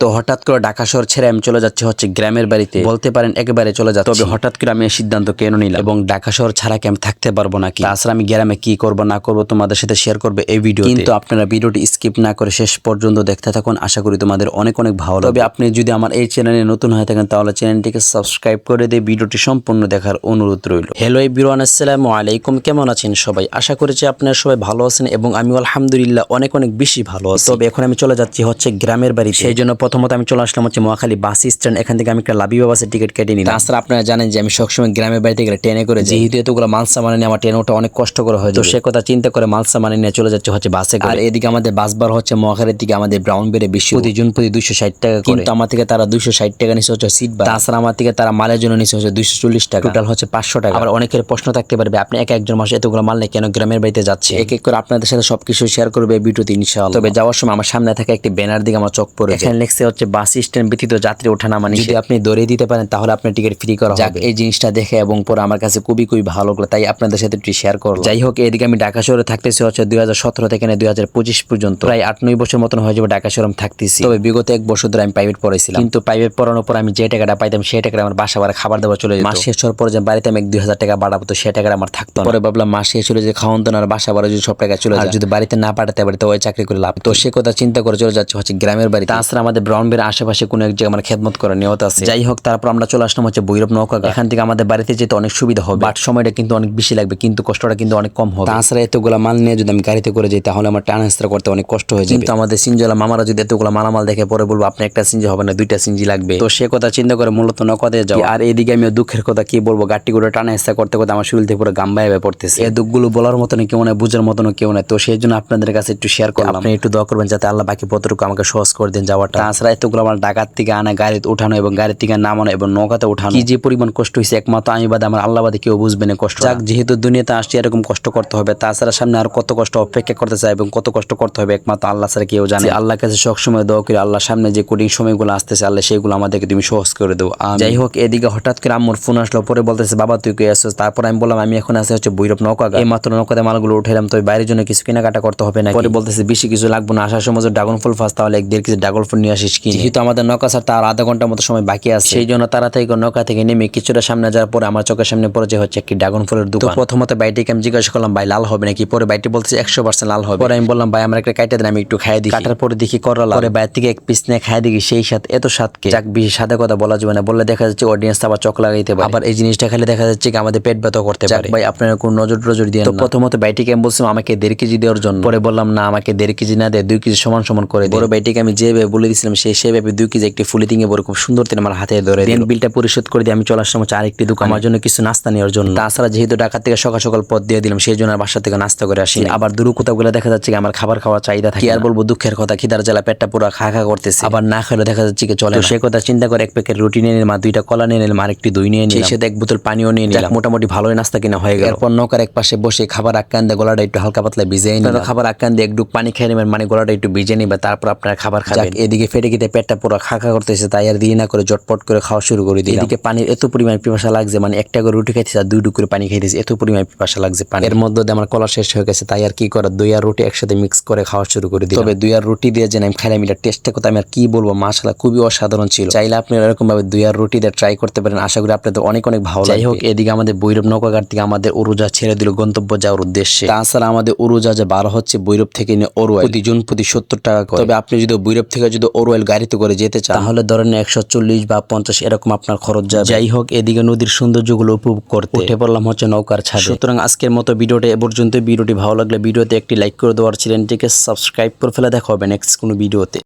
তো হঠাৎ করে ঢাকা শহর ছেড়ে আমি চলে যাচ্ছি হচ্ছে গ্রামের বাড়িতে। বলতে পারেন একেবারে চলে যাচ্ছি। তবে হঠাৎ করে আমি এই সিদ্ধান্ত কেন নিলাম? এবং ঢাকা শহর ছাড়া কি আমি থাকতে পারব নাকি? তাছাড়া আমি গ্রামে কি করব না করব তোমাদের সাথে শেয়ার করবে এই ভিডিও কিন্তু আপনারা ভিডিওটি স্কিপ না করে শেষ পর্যন্ত দেখতে থাকুন। আশা করি তোমাদের অনেক অনেক ভালো তবে আপনি যদি আমার এই চ্যানেলে নতুন হয়ে থাকেন তাহলে চ্যানেলটিকে সাবস্ক্রাইব করে দিয়ে ভিডিওটি সম্পূর্ণ দেখার অনুরোধ রইল। হ্যালো এভরিওয়ান আসসালামু আলাইকুম। কেমন আছেন সবাই? আশা করেছি আপনারা সবাই ভালো আছেন এবং আমি আলহামদুলিল্লাহ অনেক অনেক বেশি ভালো আছি। তবে এখন আমি চলে যাচ্ছি হচ্ছে গ্রামের বাড়ি সেই জন্য প্রথমত আমি চলে আসলাম হচ্ছে মহাখালী বাস স্ট্যান্ড। এখান থেকে আমি একটা লাবিবা বাসের টিকিট কেটে নিলাম। তাছাড়া আপনারা জানেন যে আমি সবসময় গ্রামের বাড়িতে গেলে ট্রেনে করে যেহেতু এতগুলো মালসা মানে নিয়ে আমার ট্রেন ওটা অনেক কষ্ট করে হয় তো সে কথা চিন্তা করে মালসা মানে নিয়ে চলে যাচ্ছে হচ্ছে বাসে আর এদিকে আমাদের বাস বার হচ্ছে মহাখালীর দিকে আমাদের ব্রাউন বেড়ে বেশি। প্রতি জন প্রতি দুইশো ষাট টাকা করে। কিন্তু আমার থেকে তারা দুইশো ষাট টাকা নিচ্ছে হচ্ছে সিট বা তাছাড়া আমার থেকে তারা মালের জন্য নিচ্ছে হচ্ছে দুইশো চল্লিশ টাকা। টোটাল হচ্ছে পাঁচশো টাকা। আবার অনেকের প্রশ্ন থাকতে পারবে আপনি এক একজন মাসে এতগুলো মাল নিয়ে কেন গ্রামের বাড়িতে যাচ্ছে এক এক করে আপনাদের সাথে সবকিছু শেয়ার করবে ভিডিওতে ইনশাআল্লাহ। তবে যাওয়ার সময় আমার সামনে থাকা একটি ব্যানার দিকে আমার চোখ পড়ে এখানে লেখছে হচ্ছে বাস স্ট্যান্ড ব্যতীত যাত্রী ওঠানা মানে যদি আপনি দৌড়িয়ে দিতে পারেন তাহলে আপনার টিকিট ফ্রি করা যাক এই জিনিসটা দেখে এবং পরে আমার কাছে খুবই খুবই ভালো লাগল তাই আপনাদের সাথে একটু শেয়ার করলাম। যাই হোক এদিকে আমি ঢাকা শহরে থাকতেছি হচ্ছে দুই হাজার সতেরো থেকে দুই হাজার পঁচিশ পর্যন্ত। প্রায় আট নয় বছর মতন হয়ে যাবে ঢাকা শহরে আমি থাকতেছি। তবে বিগত এক বছর ধরে আমি প্রাইভেট পড়েছিলাম কিন্তু প্রাইভেট পড়ানোর পর আমি যে টাকাটা পাইতাম সেই টাকাটা আমার বাসা বাড়া খাবার দাবার চলে যেত। মাস শেষ হওয়ার পর যে বাড়িতে আমি এক দুই হাজার টাকা বাড়াবো তো সেই টাকাটা আমার থাকতো। পরে ভাবলাম মাস শেষ হলে যে খাওয়ান আর বাসা বাড়া যদি সব টাকা চলে যায়। যদি বাড়িতে না পাঠাতে পারি তো ওই চাকরি করে লাভ। তো সে কথা চিন্তা করে চলে যাচ্ছে হচ্ছে গ্রামের বাড়ি তাছাড়া আমাদের ব্রাউনবের আশেপাশে কোনো এক জায়গায় আমার খেদমত করার নিয়ত আছে। যাই হোক তারপর আমরা চলে আসলাম হচ্ছে বৈরব নৌকা এখান থেকে আমাদের বাড়িতে যেতে অনেক সুবিধা হবে। বাট সময়টা কিন্তু অনেক বেশি লাগবে কিন্তু কষ্টটা কিন্তু অনেক কম হবে। তাছাড়া এতগুলো মাল নিয়ে যদি আমি গাড়িতে করে যাই তাহলে আমার টান ট্রান্সফার করতে অনেক কষ্ট হয়ে যাবে। কিন্তু আমাদের সিঞ্জলা মামারা যদি এতগুলো মালামাল দেখে পরে বলব আপনি একটা সিঞ্জি হবে না দুইটা সিঞ্জি লাগবে। তো সে কথা চিন্তা করে মূলত নৌকা দিয়ে যাও আর এদিকে আমি দুঃখের কথা কি বলব গাড়িটি করে টানা হেস্তা করতে করতে আমার শরীর থেকে পুরো গাম্বায় পড়তেছে। এই দুঃখগুলো বলার মতন কেউ নাই বুঝার মতন কেউ নাই। তো সেই জন্য আপনাদের কাছে একটু শেয়ার করলাম। আপনি একটু দোয়া করবেন যাতে আল্লাহ বাকি পত্রকে আমাকে সহজ করে দেন যাওয়াটা। এতগুলো আমার ঢাকার থেকে আনা গাড়িতে উঠানো এবং গাড়ির থেকে নামানো এবং নৌকাতে উঠানো। কি যে পরিমাণ কষ্ট হয়েছে একমাত্র আমি বাদে আমার আল্লাহ বাদে কেউ বুঝবে না কষ্ট। যাক যেহেতু দুনিয়াতে আসছে এরকম কষ্ট করতে হবে তাছাড়া সামনে আর কত কষ্ট অপেক্ষা করতে চাই এবং কত কষ্ট করতে হবে একমাত্র আল্লাহ ছাড়া কেউ জানে। আল্লাহ কাছে সবসময় দোয়া করি আল্লাহ সামনে যে কঠিন সময়গুলো আসতেছে আল্লাহ সেইগুলো আমাদেরকে তুমি সহজ করে দেবো যাই হোক এদিকে হঠাৎ করে আম্মুর ফোন আসলো পরে বলতেছে বাবা তুই কে আসছিস তারপর আমি বললাম আমি এখন আসে হচ্ছে বৈরব নৌকা এই মাত্র নৌকাতে মালগুলো উঠাইলাম তো বাইরের জন্য কিছু কেনাকাটা করতে হবে না পরে বলতেছে বেশি কিছু লাগবে না আসার সময় ড্রাগন ফুল ফার্স্ট তাহলে এক দেড় কেজি ড্রাগন ফুল নিয়ে আসিস। যেহেতু আমাদের নৌকা স্যার তার আধা ঘণ্টার মতো সময় বাকি আছে। সেই জন্য তারা থেকে নৌকা থেকে নেমে কিছুটা সামনে যাওয়ার পরে আমার চোখের সামনে পড়ে যে হচ্ছে একটি ড্রাগন ফুলের দোকান। প্রথমত বাইটিকে আমি জিজ্ঞাসা করলাম ভাই লাল হবে নাকি? পরে বাইটি বলতেছে একশো পার্সেন্ট লাল হবে। পরে আমি বললাম ভাই আমার একটা কাইটে দেন আমি একটু খাই দিই। কাটার পরে দেখি করলা পরে বাইরে থেকে এক পিস নিয়ে খাই দেখি সেই সাথে এত স্বাদকে যাক বেশি সাদা কথা বলা যাবে না বললে দেখা যাচ্ছে অডিয়েন্স আবার চোখ লাগাইতে পারে। আবার এই জিনিসটা খেলে দেখা যাচ্ছে কি আমাদের পেট ব্যথা করতে পারে। ভাই আপনারা কোন নজর টজর দিয়ে তো প্রথমত বাইটিকে আমি বলছিলাম আমাকে দেড় কেজি দেওয়ার জন্য। পরে বললাম না আমাকে দেড় কেজি না দেয় দুই কেজি সমান সমান করে। বড় বাইটিকে আমি যেভাবে বলে দিয়েছিলাম সেই সেভাবে দুই কেজি একটি ফুলি দিয়ে বড় খুব সুন্দর তিনি আমার হাতে ধরে দেন বিলটা পরিশোধ করে দিয়ে আমি চলার সময় আরেকটি দোকান। আমার জন্য কিছু নাস্তা নেওয়ার জন্য। তাছাড়া যেহেতু ঢাকা থেকে সকাল সকাল পথ দিয়ে দিলাম সেই জন্য বাসা থেকে নাস্তা করে আসি আবার দূর কোথাও গেলে দেখা যাচ্ছে আমার খাবার খাওয়ার চাহিদা থাকে আর বলব দুঃখের কথা খিদার জ্বালা পেটটা পুরো খা খা করতেছে। আবার না খেলে দেখা যাচ্ছে কি চলে সে কথা চিন্তা করে এক প্যাকেট রুটি নিয়ে নিলাম দুইটা কলা নিয়ে নিলাম আরেকটি দই নিয়ে নিলাম। সাথে এক বোতল পানিও নিয়ে নিলাম। মোটামুটি ভালোই নাস্তা কিনা হয়ে গেল। এরপর নৌকার এক পাশে বসে খাবার আক্কান দিয়ে গলাটা একটু হালকা পাতলা ভিজে নিলাম। খাবার আক্কান দিয়ে একটু পানি খেয়ে নেবেন মানে গলাটা একটু ভিজে নিবে তারপর আপনার খাবার খাবেন। এদিকে ফেটে গিয়ে পেটটা পুরো খা খা করতেছে তাই আর দিয়ে না করে জটপট করে খাওয়া শুরু করে দিই এদিকে পানির এত পরিমাণ পিপাসা লাগছে মানে একটা করে রুটি খাইতেছে আর দুই করে পানি খাইতেছে এত পরিমাণ পিপাসা লাগছে পানি এর মধ্যে দিয়ে আমার কলা শেষ হয়ে গেছে তাই আর কি করা দই আর রুটি একসাথে মিক্স করে খাওয়া শুরু করে দিই তবে দুই আর রুটি দিয়ে যে আমি খাইলাম এটা টেস্টের কথা আমি আর কি বলব মাসালা খুবই অসাধারণ ছিল। চাইলে আপনি এরকম ভাবে দুই আর রুটি দিয়ে ট্রাই করতে পারেন আশা করি আপনাদের অনেক অনেক ভালো যাই হোক এদিকে আমাদের বৈরব নৌকাঘাট থেকে আমাদের উড়োজা ছেড়ে দিল গন্তব্য যাওয়ার উদ্দেশ্যে। তাছাড়া আমাদের উড়োজা যে বার হচ্ছে বৈরব থেকে নিয়ে ওরওয়েল প্রতিজন প্রতি সত্তর টাকা করে। তবে আপনি যদি বৈরব থেকে যদি ওরওয়েল গাড়িতে করে যেতে চান। তাহলে ধরেন একশো চল্লিশ বা পঞ্চাশ এরকম আপনার খরচ যাবে। যাই হোক এদিকে নদীর সৌন্দর্যগুলো উপভোগ করতে। উঠে পড়লাম হচ্ছে নৌকার ছাড়ে সুতরাং আজকের মতো ভিডিওটা এ পর্যন্ত ভিডিওটি ভালো লাগলে ভিডিওতে একটি লাইক করে দেওয়ার চ্যানেলটিকে সাবস্ক্রাইব করে ফেলে দেখা হবে নেক্সট কোনো ভিডিওতে।